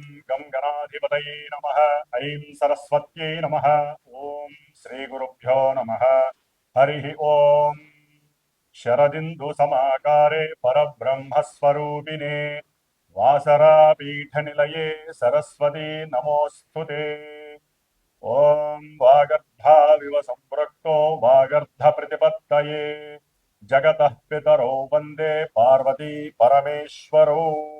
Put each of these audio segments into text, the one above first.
गं गणाधिपतये नमः। ऐं सरस्वत्यै नमः। ॐ श्रीगुरुभ्यो नमः। हरिः ॐ शरदिन्दुसमाकारे परब्रह्मस्वरूपिणे वासरापीठनिलये सरस्वती नमोऽस्तु ते। ॐ वागर्धाविव सम्पृक्तो वागर्धप्रतिपत्तये। जगतः पितरो वंदे पार्वती परमेश्वरो।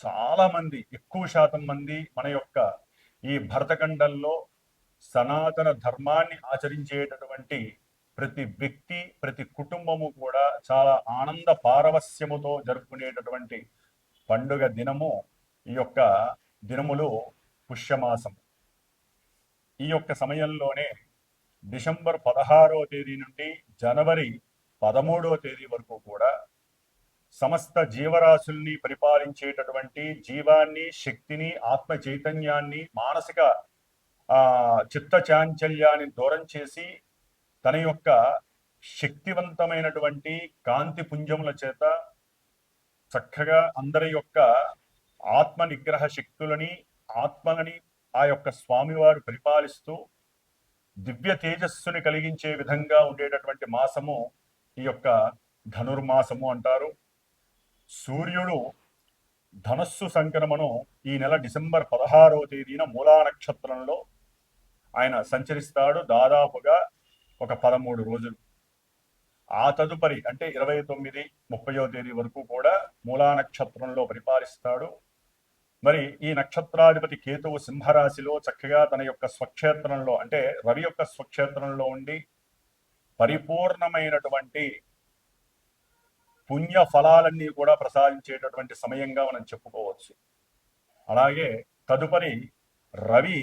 చాలా మంది ఎక్కువ శాతం మంది మన యొక్క ఈ భరతఖండంలో సనాతన ధర్మాన్ని ఆచరించేటటువంటి ప్రతి వ్యక్తి ప్రతి కుటుంబము కూడా చాలా ఆనంద పారవస్యముతో జరుపుకునేటటువంటి పండుగ దినము ఈ యొక్క దినములు పుష్యమాసం ఈ యొక్క సమయంలోనే డిసెంబర్ పదహారవ తేదీ నుండి జనవరి పదమూడవ తేదీ వరకు కూడా సమస్త జీవరాశుల్ని పరిపాలించేటటువంటి జీవాన్ని శక్తిని ఆత్మ చైతన్యాన్ని మానసిక చిత్త చాంచల్యాన్ని దూరం చేసి తన యొక్క శక్తివంతమైనటువంటి కాంతి పుంజముల చేత చక్కగా అందరి యొక్క ఆత్మ నిగ్రహ శక్తులని ఆత్మలని ఆ యొక్క స్వామివారు పరిపాలిస్తూ దివ్య తేజస్సుని కలిగించే విధంగా ఉండేటటువంటి మాసము ఈ యొక్క ధనుర్మాసము అంటారు. సూర్యుడు ధనస్సు సంక్రమణం ఈ నెల డిసెంబర్ పదహారవ తేదీన మూలా నక్షత్రంలో ఆయన సంచరిస్తాడు దాదాపుగా ఒక పదమూడు రోజులు. ఆ తదుపరి అంటే ఇరవై తొమ్మిది ముప్పయో తేదీ వరకు కూడా మూలా నక్షత్రంలో పరిపాలిస్తాడు. మరి ఈ నక్షత్రాధిపతి కేతువు సింహరాశిలో చక్కగా తన యొక్క స్వక్షేత్రంలో అంటే రవి యొక్క స్వక్షేత్రంలో ఉండి పరిపూర్ణమైనటువంటి పుణ్య ఫలాలన్నీ కూడా ప్రసాదించేటటువంటి సమయంగా మనం చెప్పుకోవచ్చు. అలాగే తదుపరి రవి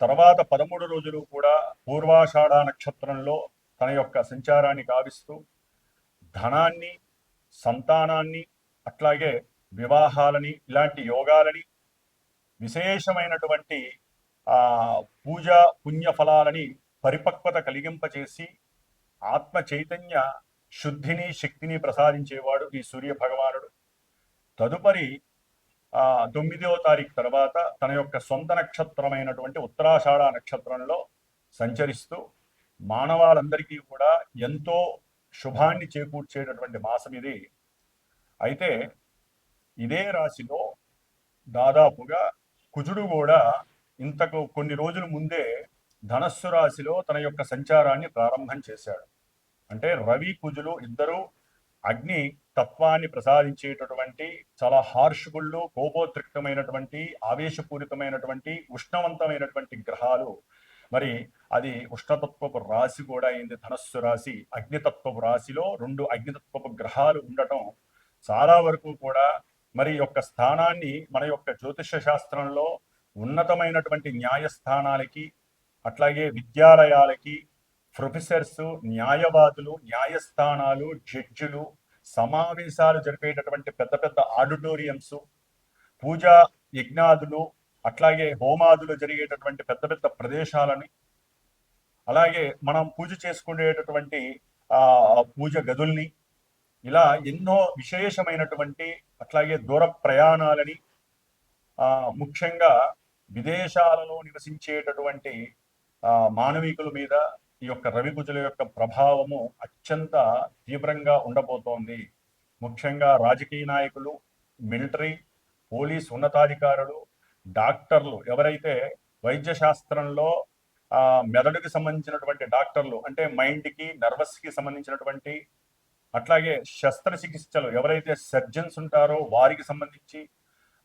తర్వాత పదమూడు రోజులు కూడా పూర్వాషాఢ నక్షత్రంలో తన యొక్క సంచారాన్ని కావిస్తూ ధనాన్ని సంతానాన్ని అట్లాగే వివాహాలని ఇలాంటి యోగాలని విశేషమైనటువంటి పూజా పూజ పుణ్య ఫలాలని పరిపక్వత కలిగింపచేసి ఆత్మ చైతన్య శుద్ధిని శక్తిని ప్రసాదించేవాడు ఈ సూర్య భగవానుడు తదుపరి ఆ తొమ్మిదవ తారీఖు తర్వాత తన యొక్క సొంత నక్షత్రమైనటువంటి ఉత్తరాషాఢ నక్షత్రంలో సంచరిస్తూ మానవాళందరికీ కూడా ఎంతో శుభాన్ని చేకూర్చేటటువంటి మాసం ఇది. అయితే ఇదే రాశిలో దాదాపుగా కుజుడు కూడా ఇంతకు కొన్ని రోజుల ముందే ధనస్సు రాశిలో తన యొక్క సంచారాన్ని ప్రారంభం చేశాడు. అంటే రవి కుజులు ఇద్దరు అగ్ని తత్వాన్ని ప్రసాదించేటటువంటి చాలా హార్ష్గుళ్ళు కోపోద్రిక్తమైనటువంటి ఆవేశపూరితమైనటువంటి ఉష్ణవంతమైనటువంటి గ్రహాలు. మరి అది ఉష్ణతత్వపు రాశి కూడా అయింది. ధనస్సు రాశి అగ్నితత్వపు రాశిలో రెండు అగ్నితత్వపు గ్రహాలు ఉండటం చాలా వరకు కూడా మరి యొక్క స్థానాన్ని మన యొక్క జ్యోతిష శాస్త్రంలో ఉన్నతమైనటువంటి న్యాయస్థానాలకి అట్లాగే విద్యాలయాలకి ప్రొఫెసర్స్ న్యాయవాదులు న్యాయస్థానాలు జడ్జిలు సమావేశాలు జరిపేటటువంటి పెద్ద పెద్ద ఆడిటోరియంస్ పూజా యజ్ఞాదులు అట్లాగే హోమాదులు జరిగేటటువంటి పెద్ద పెద్ద ప్రదేశాలని అలాగే మనం పూజ చేసుకునేటటువంటి ఆ పూజ గదుల్ని ఇలా ఎన్నో విశేషమైనటువంటి అట్లాగే దూర ప్రయాణాలని ఆ ముఖ్యంగా విదేశాలలో నివసించేటటువంటి ఆ మానవికుల మీద ఈ యొక్క రవిగుజుల యొక్క ప్రభావము అత్యంత తీవ్రంగా ఉండబోతోంది. ముఖ్యంగా రాజకీయ నాయకులు మిలిటరీ పోలీస్ ఉన్నతాధికారులు డాక్టర్లు ఎవరైతే వైద్య శాస్త్రంలో ఆ మెదడుకి సంబంధించినటువంటి డాక్టర్లు అంటే మైండ్కి నర్వస్కి సంబంధించినటువంటి అట్లాగే శస్త్రచికిత్సలు ఎవరైతే సర్జన్స్ ఉంటారో వారికి సంబంధించి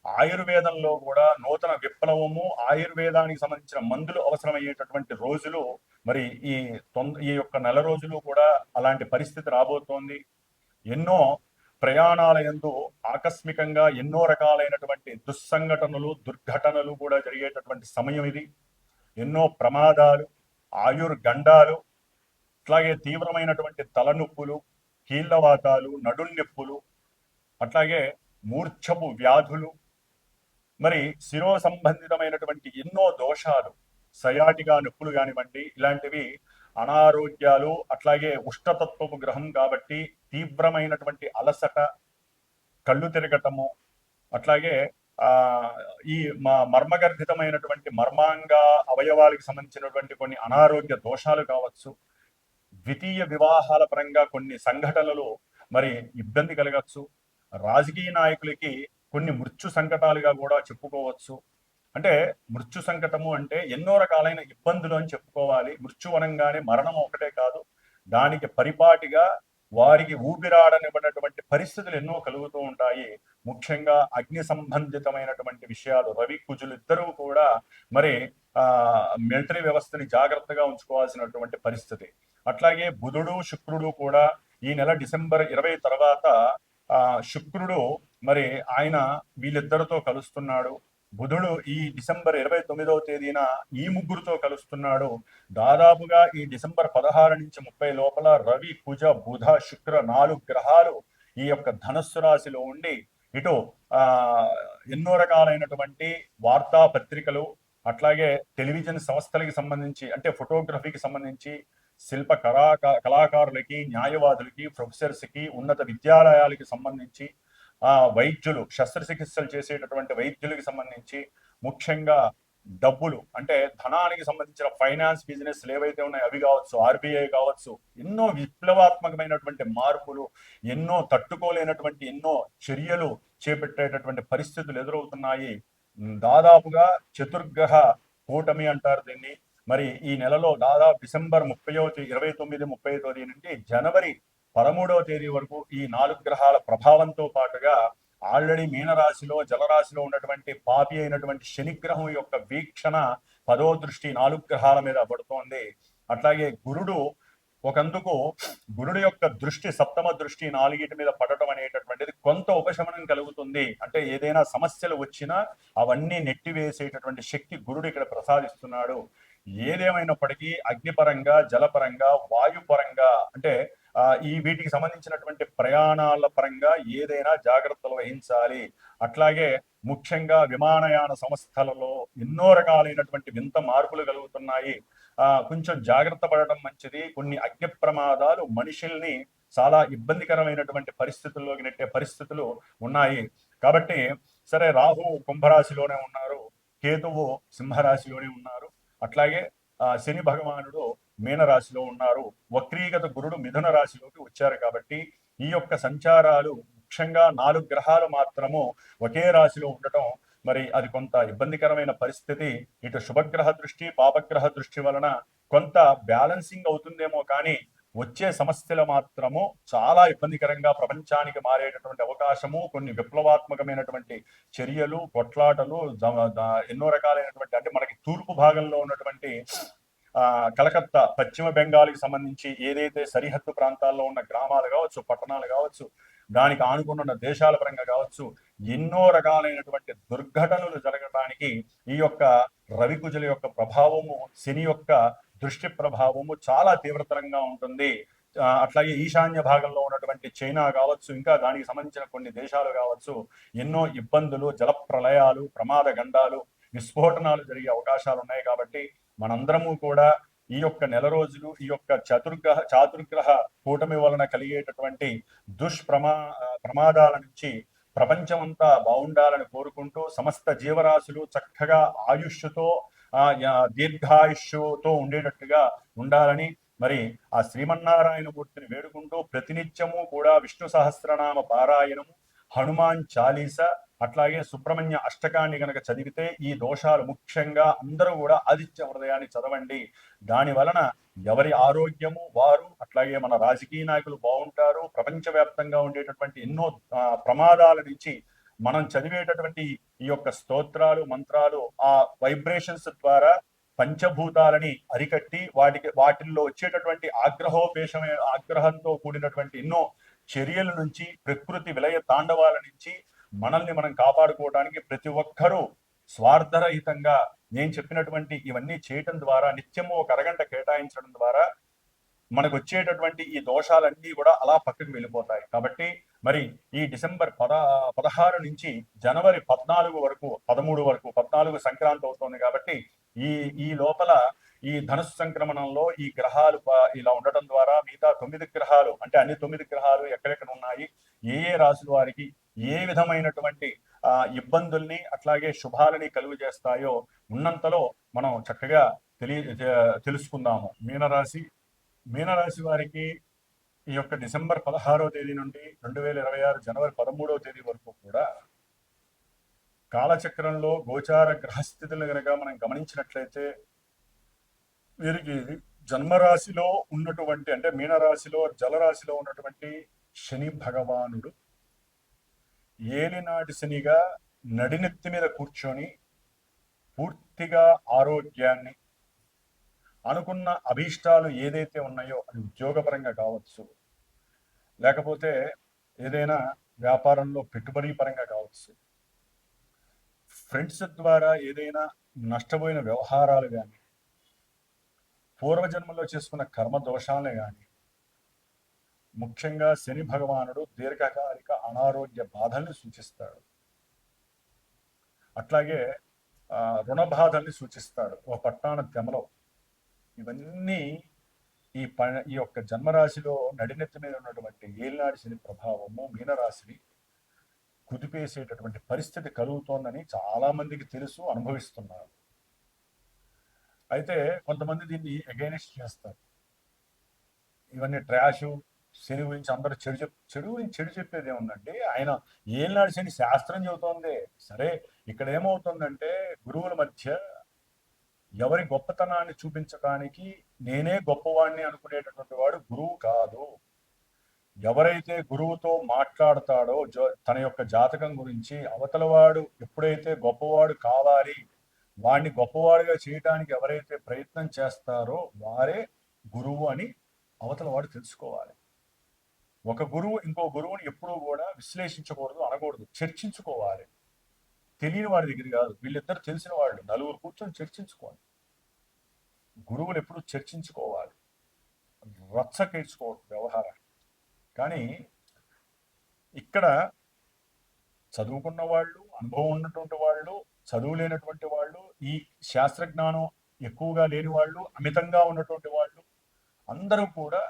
ఆయుర్వేదంలో కూడా నూతన విప్లవము ఆయుర్వేదానికి సంబంధించిన మందులు అవసరమయ్యేటటువంటి రోజులు మరి ఈ తొంద ఈ యొక్క నెల రోజులు కూడా అలాంటి పరిస్థితి రాబోతోంది. ఎన్నో ప్రయాణాల ఎందు ఆకస్మికంగా ఎన్నో రకాలైనటువంటి దుస్సంఘటనలు దుర్ఘటనలు కూడా జరిగేటటువంటి సమయం ఇది. ఎన్నో ప్రమాదాలు ఆయుర్గండాలు అట్లాగే తీవ్రమైనటువంటి తలనొప్పులు కీళ్ళవాతాలు నడుల్నొప్పులు అట్లాగే మూర్ఛపు వ్యాధులు. మరి శిరో సంబంధితమైనటువంటి ఎన్నో దోషాలు సయాటిగా నొప్పులు కానివ్వండి ఇలాంటివి అనారోగ్యాలు అట్లాగే ఉష్ణతత్వపు గ్రహం కాబట్టి తీవ్రమైనటువంటి అలసట కళ్ళు తిరగటము అట్లాగే ఆ ఈ మా మర్మగర్భితమైనటువంటి మర్మాంగ అవయవాలకు సంబంధించినటువంటి కొన్ని అనారోగ్య దోషాలు కావచ్చు ద్వితీయ వివాహాల పరంగా కొన్ని సంఘటనలు మరి ఇబ్బంది కలగచ్చు రాజకీయ నాయకులకి కొన్ని మృత్యు సంకటాలుగా కూడా చెప్పుకోవచ్చు అంటే మృత్యు సంకటము అంటే ఎన్నో రకాలైన ఇబ్బందులు అని చెప్పుకోవాలి. మృత్యు అనగానే మరణం ఒకటే కాదు. దానికి పరిపాటిగా వారికి ఊపిరాడనివ్వనటువంటి పరిస్థితులు ఎన్నో కలుగుతూ ఉంటాయి. ముఖ్యంగా అగ్ని సంబంధితమైనటువంటి విషయాలు రవి కుజులు ఇద్దరూ కూడా మరి ఆ మిలిటరీ వ్యవస్థని జాగ్రత్తగా ఉంచుకోవాల్సినటువంటి పరిస్థితి. అట్లాగే బుధుడు శుక్రుడు కూడా ఈ నెల డిసెంబర్ ఇరవై తర్వాత ఆ శుక్రుడు మరి ఆయన వీళ్ళిద్దరితో కలుస్తున్నాడు. బుధుడు ఈ డిసెంబర్ ఇరవై తొమ్మిదవ తేదీన ఈ ముగ్గురుతో కలుస్తున్నాడు. దాదాపుగా ఈ డిసెంబర్ పదహారు నుంచి ముప్పై లోపల రవి కుజ బుధ శుక్ర నాలుగు గ్రహాలు ఈ యొక్క ధనస్సు రాశిలో ఉండి ఇటు ఆ ఎన్నో రకాలైనటువంటి వార్తా పత్రికలు అట్లాగే టెలివిజన్ సంస్థలకి సంబంధించి అంటే ఫోటోగ్రఫీకి సంబంధించి శిల్ప కళాకారులకి న్యాయవాదులకి ప్రొఫెసర్స్కి ఉన్నత విద్యాలయాలకి సంబంధించి ఆ వైద్యులు శస్త్రచికిత్సలు చేసేటటువంటి వైద్యులకి సంబంధించి ముఖ్యంగా డబ్బులు అంటే ధనానికి సంబంధించిన ఫైనాన్స్ బిజినెస్ ఏవైతే ఉన్నాయో అవి కావచ్చు ఆర్బీఐ కావచ్చు ఎన్నో విప్లవాత్మకమైనటువంటి మార్పులు ఎన్నో తట్టుకోలేనటువంటి ఎన్నో చర్యలు చేపట్టేటటువంటి పరిస్థితులు ఎదురవుతున్నాయి. దాదాపుగా చతుర్గ్రహ కూటమి అంటారు దీన్ని. మరి ఈ నెలలో దాదాపు డిసెంబర్ ముప్పై ఇరవై తొమ్మిది ముప్పై తొమ్మిది నుండి జనవరి పదమూడవ తేదీ వరకు ఈ నాలుగు గ్రహాల ప్రభావంతో పాటుగా ఆల్రెడీ మీనరాశిలో జలరాశిలో ఉన్నటువంటి పాపి అయినటువంటి శనిగ్రహం యొక్క వీక్షణ పదో దృష్టి నాలుగు గ్రహాల మీద పడుతోంది. అట్లాగే గురుడు ఒకందుకు గురుడు యొక్క దృష్టి సప్తమ దృష్టి నాలుగిటి మీద పడటం అనేటటువంటిది కొంత ఉపశమనం కలుగుతుంది. అంటే ఏదైనా సమస్యలు వచ్చినా అవన్నీ నెట్టివేసేటటువంటి శక్తి గురుడు ఇక్కడ ప్రసాదిస్తున్నాడు. ఏదేమైనప్పటికీ అగ్నిపరంగా జలపరంగా వాయుపరంగా అంటే ఈ వీటికి సంబంధించినటువంటి ప్రయాణాల పరంగా ఏదైనా జాగ్రత్తలు వహించాలి. అట్లాగే ముఖ్యంగా విమానయాన సంస్థలలో ఎన్నో రకాలైనటువంటి వింత మార్పులు కలుగుతున్నాయి. ఆ కొంచెం జాగ్రత్త పడటం మంచిది. కొన్ని అగ్ని ప్రమాదాలు మనుషుల్ని చాలా ఇబ్బందికరమైనటువంటి పరిస్థితుల్లోకి నెట్టే పరిస్థితులు ఉన్నాయి. కాబట్టి సరే రాహు కుంభరాశిలోనే ఉన్నారు కేతువు సింహరాశిలోనే ఉన్నారు. అట్లాగే శని భగవానుడు మీనరాశిలో ఉన్నారు. వక్రీగత గురుడు మిథున రాశిలోకి వచ్చారు కాబట్టి ఈ యొక్క సంచారాలు ముఖ్యంగా నాలుగు గ్రహాలు మాత్రము ఒకే రాశిలో ఉండటం మరి అది కొంత ఇబ్బందికరమైన పరిస్థితి. ఇటు శుభగ్రహ దృష్టి పాపగ్రహ దృష్టి వలన కొంత బ్యాలెన్సింగ్ అవుతుందేమో కానీ వచ్చే సమస్యలు మాత్రము చాలా ఇబ్బందికరంగా ప్రపంచానికి మారేటటువంటి అవకాశము కొన్ని విప్లవాత్మకమైనటువంటి చర్యలు కొట్లాటలు ఎన్నో రకాలైనటువంటి అంటే మనకి తూర్పు భాగంలో ఉన్నటువంటి కలకత్తా పశ్చిమ బెంగాల్కి సంబంధించి ఏదైతే సరిహద్దు ప్రాంతాల్లో ఉన్న గ్రామాలు కావచ్చు పట్టణాలు కావచ్చు దానికి ఆనుకున్న దేశాల పరంగా కావచ్చు ఎన్నో రకాలైనటువంటి దుర్ఘటనలు జరగడానికి ఈ యొక్క రవికుజుల యొక్క ప్రభావము శని యొక్క దృష్టి ప్రభావము చాలా తీవ్రతరంగా ఉంటుంది. అట్లాగే ఈశాన్య భాగంలో ఉన్నటువంటి చైనా కావచ్చు ఇంకా దానికి సంబంధించిన కొన్ని దేశాలు కావచ్చు ఎన్నో ఇబ్బందులు జల ప్రళయాలు ప్రమాద గండాలు విస్ఫోటనాలు జరిగే అవకాశాలు ఉన్నాయి కాబట్టి మనందరము కూడా ఈ యొక్క నెల రోజులు ఈ యొక్క చతుర్గ్రహ చాతుర్గ్రహ కూటమి వలన కలిగేటటువంటి దుష్ప్రమా ప్రమాదాల నుంచి ప్రపంచమంతా బాగుండాలని కోరుకుంటూ సమస్త జీవరాశులు చక్కగా ఆయుష్తో దీర్ఘాయుష్యుతో దీర్ఘాయుష్తో ఉండేటట్టుగా ఉండాలని మరి ఆ శ్రీమన్నారాయణ మూర్తిని వేడుకుంటూ ప్రతినిత్యము కూడా విష్ణు సహస్రనామ పారాయణము హనుమాన్ చాలీస అట్లాగే సుబ్రహ్మణ్య అష్టకాన్ని గనక చదివితే ఈ దోషాలు ముఖ్యంగా అందరూ కూడా ఆదిత్య హృదయాన్ని చదవండి. దాని వలన ఎవరి ఆరోగ్యము వారు అట్లాగే మన రాజకీయ నాయకులు బాగుంటారు. ప్రపంచవ్యాప్తంగా ఉండేటటువంటి ఎన్నో ప్రమాదాల నుంచి మనం చదివేటటువంటి ఈ యొక్క స్తోత్రాలు మంత్రాలు ఆ వైబ్రేషన్స్ ద్వారా పంచభూతాలని అరికట్టి వాటికి వాటిల్లో వచ్చేటటువంటి ఆగ్రహోపేషమే ఆగ్రహంతో కూడినటువంటి ఎన్నో చర్యల నుంచి ప్రకృతి విలయ తాండవాల నుంచి మనల్ని మనం కాపాడుకోవడానికి ప్రతి ఒక్కరూ స్వార్థరహితంగా నేను చెప్పినటువంటి ఇవన్నీ చేయటం ద్వారా నిత్యము ఒక అరగంట కేటాయించడం ద్వారా మనకు వచ్చేటటువంటి ఈ దోషాలన్నీ కూడా అలా పక్కకు వెళ్ళిపోతాయి. కాబట్టి మరి ఈ డిసెంబర్ పద పదహారు నుంచి జనవరి పద్నాలుగు వరకు పదమూడు వరకు పద్నాలుగు సంక్రాంతి అవుతోంది కాబట్టి ఈ ఈ లోపల ఈ ధనుసు సంక్రమణంలో ఈ గ్రహాలు ఇలా ఉండటం ద్వారా మిగతా తొమ్మిది గ్రహాలు అంటే అన్ని తొమ్మిది గ్రహాలు ఎక్కడెక్కడ ఉన్నాయి ఏ ఏ రాశుల వారికి ఏ విధమైనటువంటి ఆ ఇబ్బందుల్ని అట్లాగే శుభాలని కలుగు చేస్తాయో ఉన్నంతలో మనం చక్కగా తెలియ తెలుసుకుందాము. మీనరాశి మీనరాశి వారికి ఈ యొక్క డిసెంబర్ పదహారో తేదీ నుండి రెండు వేల ఇరవై ఆరు జనవరి పదమూడవ తేదీ వరకు కూడా కాలచక్రంలో గోచార గ్రహస్థితులను గనక మనం గమనించినట్లయితే వీరికి జన్మరాశిలో ఉన్నటువంటి అంటే మీనరాశిలో జలరాశిలో ఉన్నటువంటి శని భగవానుడు ఏలినాటి శనిగా నడినెత్తి మీద కూర్చొని పూర్తిగా ఆరోగ్యాన్ని అనుకున్న అభీష్టాలు ఏదైతే ఉన్నాయో అది ఉద్యోగపరంగా కావచ్చు లేకపోతే ఏదైనా వ్యాపారంలో పెట్టుబడి పరంగా కావచ్చు. ఫ్రెండ్స్ ద్వారా ఏదైనా నష్టపోయిన వ్యవహారాలు కానీ పూర్వజన్మలో చేసుకున్న కర్మ దోషాలను కానీ ముఖ్యంగా శని భగవానుడు దీర్ఘకాలిక అనారోగ్య బాధల్ని సూచిస్తాడు. అట్లాగే ఆ, రుణ బాధల్ని సూచిస్తాడు. ఒక పట్టాణ తెమలో ఇవన్నీ ఈ ప ఈ యొక్క జన్మరాశిలో నడినెత్తి మీద ఉన్నటువంటి ఏలినాడి శని ప్రభావము మీనరాశిని కుదిపేసేటటువంటి పరిస్థితి కలుగుతోందని చాలామందికి తెలుసు అనుభవిస్తున్నారు. అయితే కొంతమంది దీన్ని అగైనెస్ట్ చేస్తారు. ఇవన్నీ ట్రాష్ శని గురించి అందరూ చెడు చెప్ చెడు గురించి చెడు చెప్పేది ఏముందంటే ఆయన ఏనాడు శని శాస్త్రం చెబుతోంది. సరే ఇక్కడ ఏమవుతుందంటే గురువుల మధ్య ఎవరి గొప్పతనాన్ని చూపించడానికి నేనే గొప్పవాడిని అనుకునేటటువంటి వాడు గురువు కాదు. ఎవరైతే గురువుతో మాట్లాడతాడో తన యొక్క జాతకం గురించి అవతలవాడు ఎప్పుడైతే గొప్పవాడు కావాలి వాడిని గొప్పవాడిగా చేయడానికి ఎవరైతే ప్రయత్నం చేస్తారో వారే గురువు అని అవతల వాడు తెలుసుకోవాలి. ఒక గురువు ఇంకో గురువుని ఎప్పుడూ కూడా విశ్లేషించకూడదు అనకూడదు. చర్చించుకోవాలి. తెలియని వాడి దగ్గర కాదు. వీళ్ళిద్దరు తెలిసిన వాళ్ళు. నలుగురు కూర్చొని చర్చించుకోవాలి గురువులు ఎప్పుడు చర్చించుకోవాలి. రచ్చకేసుకోవద్దు వ్యవహారాన్ని కానీ ఇక్కడ చదువుకున్న వాళ్ళు అనుభవం ఉన్నటువంటి వాళ్ళు చదువు లేనటువంటి వాళ్ళు ఈ శాస్త్రజ్ఞానం ఎక్కువగా లేని వాళ్ళు అమితంగా ఉన్నటువంటి వాళ్ళు అందరూ కూడా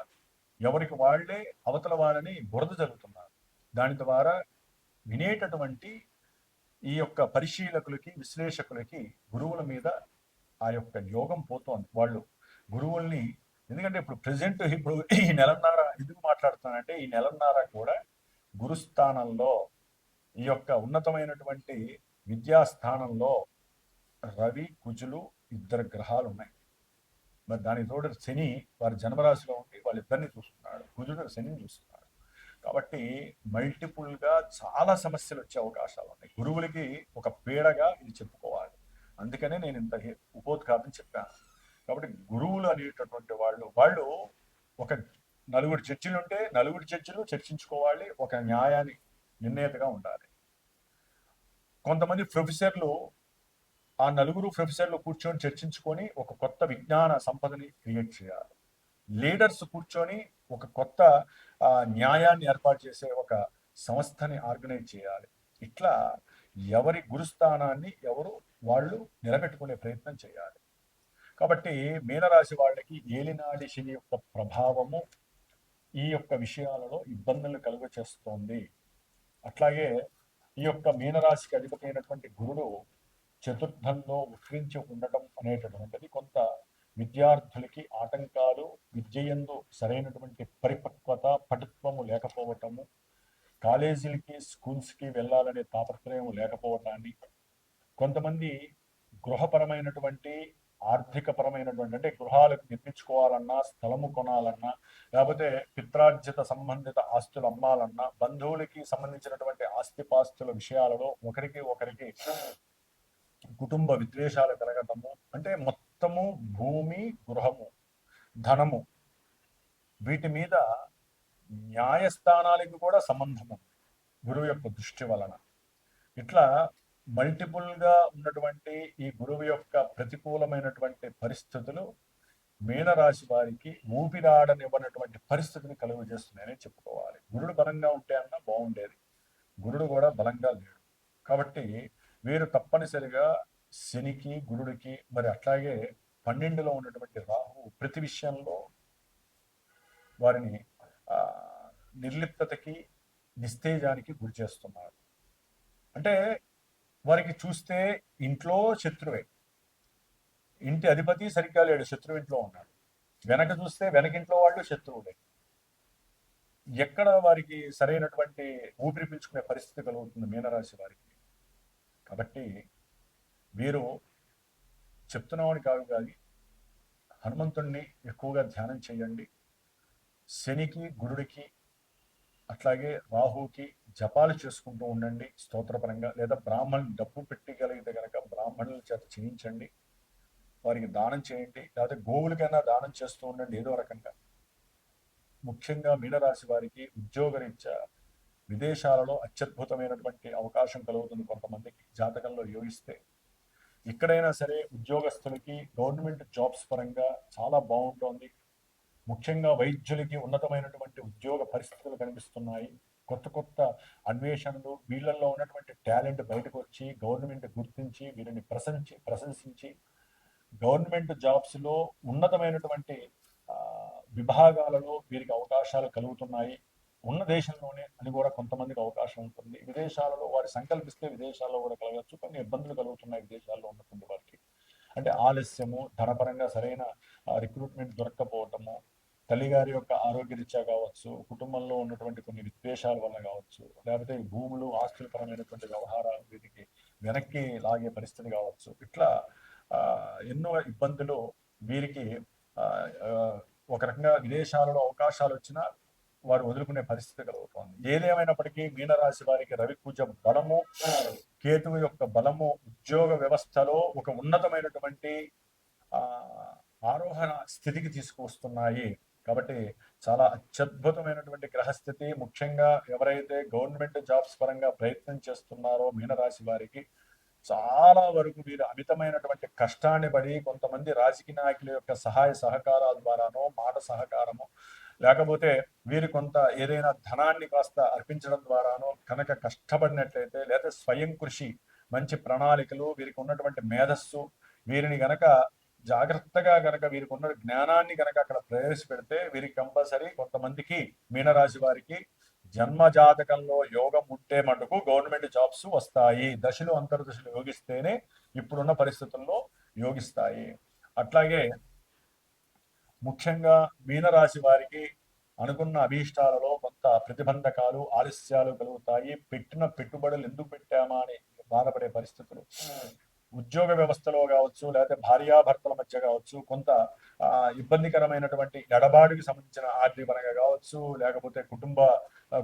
ఎవరికి వాళ్ళే అవతల వాళ్ళని బురద జరుగుతున్నారు దాని ద్వారా వినేటటువంటి ఈ యొక్క పరిశీలకులకి విశ్లేషకులకి గురువుల మీద ఆ యొక్క యోగం పోతోంది. వాళ్ళు గురువుల్ని ఎందుకంటే ఇప్పుడు ప్రజెంట్ ఇప్పుడు ఈ నెలన్నర ఎందుకు మాట్లాడుతున్నానంటే ఈ నెలన్నర కూడా గురుస్థానంలో ఈ యొక్క ఉన్నతమైనటువంటి విద్యాస్థానంలో రవి కుజులు ఇద్దరు గ్రహాలు ఉన్నాయి మరి దానికి తోడు శని వారి జన్మరాశిలో ఉండి వాళ్ళిద్దరిని చూస్తున్నాడు. కుజుడు శనిని చూస్తున్నాడు. కాబట్టి మల్టిపుల్గా చాలా సమస్యలు వచ్చే అవకాశాలు ఉన్నాయి. గురువులకి ఒక పీడగా ఇది చెప్పుకోవాలి. అందుకనే నేను ఇంత ఉపోద్ఘాతం చెప్పాను. కాబట్టి గురువులు అనేటటువంటి వాళ్ళు వాళ్ళు ఒక నలుగురు చర్చిలు ఉంటే నలుగురు చర్చిలు చర్చించుకోవాలి. ఒక న్యాయాన్ని నిర్ణేతగా ఉండాలి. కొంతమంది ప్రొఫెసర్లు ఆ నలుగురు ప్రొఫెసర్లు కూర్చొని చర్చించుకొని ఒక కొత్త విజ్ఞాన సంపదని క్రియేట్ చేయాలి. లీడర్స్ కూర్చొని ఒక కొత్త న్యాయాన్ని ఏర్పాటు చేసే ఒక సంస్థని ఆర్గనైజ్ చేయాలి. ఇట్లా ఎవరి గురుస్థానాన్ని ఎవరు వాళ్ళు నిలబెట్టుకునే ప్రయత్నం చేయాలి. కాబట్టి మీనరాశి వాళ్ళకి ఏలినాడి శని యొక్క ప్రభావము ఈ యొక్క విషయాలలో ఇబ్బందులు కలుగ చేస్తోంది అట్లాగే ఈ యొక్క మీనరాశికి అధిపతి అయినటువంటి గురుడు చతుర్థంలో ఉత్కరించి ఉండటం అనేటటువంటిది కొంత విద్యార్థులకి ఆటంకాలు విద్యయందు సరైనటువంటి పరిపక్వత పటుత్వము లేకపోవటము కాలేజీలకి స్కూల్స్కి వెళ్ళాలనే తాపత్రయం లేకపోవటాన్ని కొంతమంది గృహపరమైనటువంటి ఆర్థికపరమైనటువంటి అంటే గృహాలకు నిర్మించుకోవాలన్నా స్థలము కొనాలన్నా లేకపోతే పిత్రార్జిత సంబంధిత ఆస్తులు అమ్మాలన్నా బంధువులకి సంబంధించినటువంటి ఆస్తిపాస్తుల విషయాలలో ఒకరికి ఒకరికి కుటుంబ విద్వేషాలు కలగటము అంటే మొత్తము భూమి గృహము ధనము వీటి మీద న్యాయస్థానాలకు కూడా సంబంధం ఉంది గురువు యొక్క దృష్టి వలన. ఇట్లా మల్టిపుల్గా ఉన్నటువంటి ఈ గురువు యొక్క ప్రతికూలమైనటువంటి పరిస్థితులు మీనరాశి వారికి ఊపిరాడనివ్వనటువంటి పరిస్థితిని కలుగు చేస్తున్నాయని చెప్పుకోవాలి. గురుడు బలంగా ఉంటే అన్న బాగుండేది. గురుడు కూడా బలంగా లేడు. కాబట్టి వీరు తప్పనిసరిగా శనికి గురుడికి మరి అట్లాగే పన్నెండులో ఉన్నటువంటి రాహు ప్రతి విషయంలో వారిని నిర్లిప్తకి నిస్తేజానికి గురి చేస్తున్నారు. అంటే వారికి చూస్తే ఇంట్లో శత్రువే. ఇంటి అధిపతి సరిగ్గా లేడు శత్రువు ఇంట్లో ఉన్నాడు. వెనక చూస్తే వెనకింట్లో వాళ్ళు శత్రువులే. ఎక్కడ వారికి సరైనటువంటి ఊపిరి పీల్చుకునే పరిస్థితి కలుగుతుంది మీనరాశి వారికి? కాబట్టి వీరు చెప్తున్నామని కాదు కానీ హనుమంతుణ్ణి ఎక్కువగా ధ్యానం చేయండి. శనికి గురుడికి అట్లాగే రాహుకి జపాలు చేసుకుంటూ ఉండండి స్తోత్రపరంగా. లేదా బ్రాహ్మణులు డబ్బు పెట్టగలిగితే కనుక బ్రాహ్మణుల చేత చేయించండి. వారికి దానం చేయండి. లేకపోతే గోవులకైనా దానం చేస్తూ ఉండండి ఏదో రకంగా. ముఖ్యంగా మీనరాశి వారికి ఉద్యోగరీత్యా విదేశాలలో అత్యద్భుతమైనటువంటి అవకాశం కలుగుతుంది కొంతమందికి జాతకంలో యోగిస్తే. ఎక్కడైనా సరే ఉద్యోగస్తులకి గవర్నమెంట్ జాబ్స్ పరంగా చాలా బాగుంటోంది. ముఖ్యంగా వైద్యులకి ఉన్నతమైనటువంటి ఉద్యోగ పరిస్థితులు కనిపిస్తున్నాయి. కొత్త కొత్త అన్వేషణలు వీళ్ళల్లో ఉన్నటువంటి టాలెంట్ బయటకు వచ్చి గవర్నమెంట్ గుర్తించి వీరిని ప్రశంసి ప్రశంసించి గవర్నమెంట్ జాబ్స్లో ఉన్నతమైనటువంటి విభాగాలలో వీరికి అవకాశాలు కలుగుతున్నాయి. ఉన్న దేశంలోనే అని కూడా కొంతమందికి అవకాశం ఉంటుంది. విదేశాలలో వారు సంకల్పిస్తే విదేశాల్లో కూడా కలగచ్చు. కొన్ని ఇబ్బందులు కలుగుతున్నాయి విదేశాల్లో ఉన్నటువంటి వారికి. అంటే ఆలస్యము ధనపరంగా సరైన రిక్రూట్మెంట్ దొరక్కపోవటము తల్లిగారి యొక్క ఆరోగ్యరీత్యా కావచ్చు కుటుంబంలో ఉన్నటువంటి కొన్ని విద్వేషాల వల్ల కావచ్చు లేకపోతే భూములు ఆస్తుల పరమైనటువంటి వ్యవహారాలు వీటికి వెనక్కి లాగే పరిస్థితి కావచ్చు. ఇట్లా ఎన్నో ఇబ్బందులు వీరికి ఒక రకంగా విదేశాలలో అవకాశాలు వచ్చినా వారు వదులుకునే పరిస్థితి కలుగుతోంది. ఏదేమైనప్పటికీ మీనరాశి వారికి రవి పూజ బలము కేతువు యొక్క బలము ఉద్యోగ వ్యవస్థలో ఒక ఉన్నతమైనటువంటి ఆ ఆరోహణ స్థితికి తీసుకువస్తున్నాయి. కాబట్టి చాలా అత్యద్భుతమైనటువంటి గ్రహస్థితి. ముఖ్యంగా ఎవరైతే గవర్నమెంట్ జాబ్స్ పరంగా ప్రయత్నం చేస్తున్నారో మీనరాశి వారికి చాలా వరకు వీరు అమితమైనటువంటి కష్టాన్ని పడి కొంతమంది రాజకీయ నాయకుల యొక్క సహాయ సహకారాల ద్వారానో మాట సహకారము లేకపోతే వీరు కొంత ఏదైనా ధనాన్ని కాస్త అర్పించడం ద్వారానో కనుక కష్టపడినట్లయితే లేదా స్వయం కృషి మంచి ప్రణాళికలు వీరికి ఉన్నటువంటి మేధస్సు వీరిని గనక జాగ్రత్తగా గనక వీరికి ఉన్న జ్ఞానాన్ని గనక అక్కడ ప్రవేశపెడితే వీరికి కంపల్సరీ కొంతమందికి మీనరాశి వారికి జన్మ జాతకంలో యోగం ఉంటే మటుకు గవర్నమెంట్ జాబ్స్ వస్తాయి. దశలు అంతర్దశలు యోగిస్తేనే ఇప్పుడున్న పరిస్థితుల్లో యోగిస్తాయి. అట్లాగే ముఖ్యంగా మీనరాశి వారికి అనుకున్న అభీష్టాలలో కొంత ప్రతిబంధకాలు ఆలస్యాలు కలుగుతాయి. పెట్టిన పెట్టుబడులు ఎందుకు పెట్టామా అని బాధపడే పరిస్థితులు. ఉద్యోగ వ్యవస్థలో కావచ్చు లేకపోతే భార్యాభర్తల మధ్య కావచ్చు కొంత ఇబ్బందికరమైనటువంటి ఎడబాటుకి సంబంధించిన ఆర్థిక పరంగా కావచ్చు లేకపోతే కుటుంబ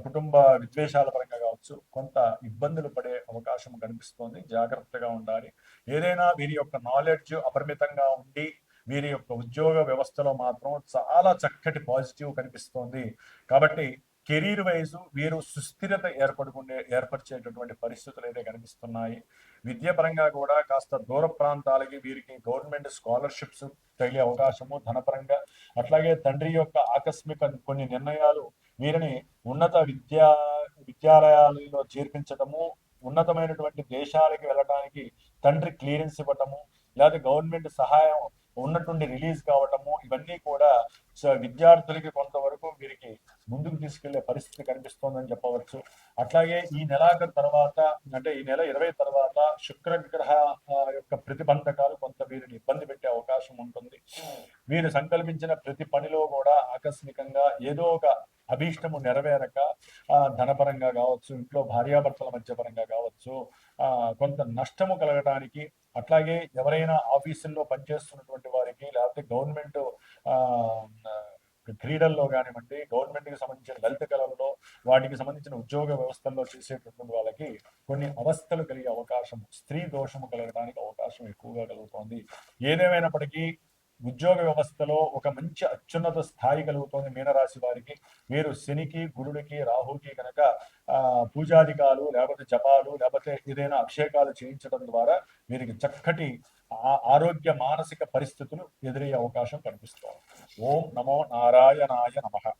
కుటుంబ విద్వేషాల పరంగా కావచ్చు కొంత ఇబ్బందులు పడే అవకాశం కనిపిస్తోంది. జాగ్రత్తగా ఉండాలి. ఏదైనా వీరి యొక్క నాలెడ్జ్ అపరిమితంగా ఉండి వీరి యొక్క ఉద్యోగ వ్యవస్థలో మాత్రం చాలా చక్కటి పాజిటివ్ కనిపిస్తోంది. కాబట్టి కెరీర్ వైజ్ వీరు సుస్థిరత ఏర్పడుకునే ఏర్పరిచేటటువంటి పరిస్థితులు అయితే కనిపిస్తున్నాయి. విద్యాపరంగా కూడా కాస్త దూర ప్రాంతాలకి వీరికి గవర్నమెంట్ స్కాలర్షిప్స్ తగిలే అవకాశము ధనపరంగా అట్లాగే తండ్రి యొక్క ఆకస్మిక కొన్ని నిర్ణయాలు వీరిని ఉన్నత విద్యా విద్యాలయాలలో చేర్పించటము ఉన్నతమైనటువంటి దేశాలకి వెళ్ళటానికి తండ్రి క్లియరెన్స్ ఇవ్వటము లేదా గవర్నమెంట్ సహాయం ఉన్నటువంటి రిలీజ్ కావటము ఇవన్నీ కూడా సో విద్యార్థులకి కొంతవరకు వీరికి ముందుకు తీసుకెళ్ళే పరిస్థితి కనిపిస్తోందని చెప్పవచ్చు. అట్లాగే ఈ నెలాఖరు తర్వాత అంటే ఈ నెల ఇరవై తర్వాత శుక్రగ్రహ విగ్రహ యొక్క ప్రతిబంధకాలు కొంత వీరిని ఇబ్బంది పెట్టే అవకాశం ఉంటుంది. వీరు సంకల్పించిన ప్రతి పనిలో కూడా ఆకస్మికంగా ఏదో ఒక అభీష్టము నెరవేరక ఆ, ధనపరంగా కావచ్చు ఇంట్లో భార్యాభర్తల మధ్య పరంగా కావచ్చు ఆ, కొంత నష్టము కలగడానికి అట్లాగే ఎవరైనా ఆఫీసుల్లో పనిచేస్తున్నటువంటి వారికి లేకపోతే గవర్నమెంట్ క్రీడల్లో కానివ్వండి గవర్నమెంట్కి సంబంధించిన లలిత కళల్లో వాటికి సంబంధించిన ఉద్యోగ వ్యవస్థల్లో చేసేటటువంటి వాళ్ళకి కొన్ని అవస్థలు కలిగే అవకాశం స్త్రీ దోషము కలగడానికి అవకాశం ఎక్కువగా కలుగుతోంది. ఏదేమైనప్పటికీ ఉద్యోగ వ్యవస్థలో ఒక మంచి అత్యున్నత స్థాయి కలుగుతోంది మీనరాశి వారికి. వీరు శనికి గురుడికి రాహుకి కనుక ఆ పూజాధికాలు లేకపోతే జపాలు లేకపోతే ఏదైనా అభిషేకాలు చేయించడం ద్వారా వీరికి చక్కటి ఆ- ఆరోగ్య మానసిక పరిస్థితులు ఎదురయ్యే అవకాశం కనిపిస్తుంది. ఓం నమో నారాయణాయ నమః.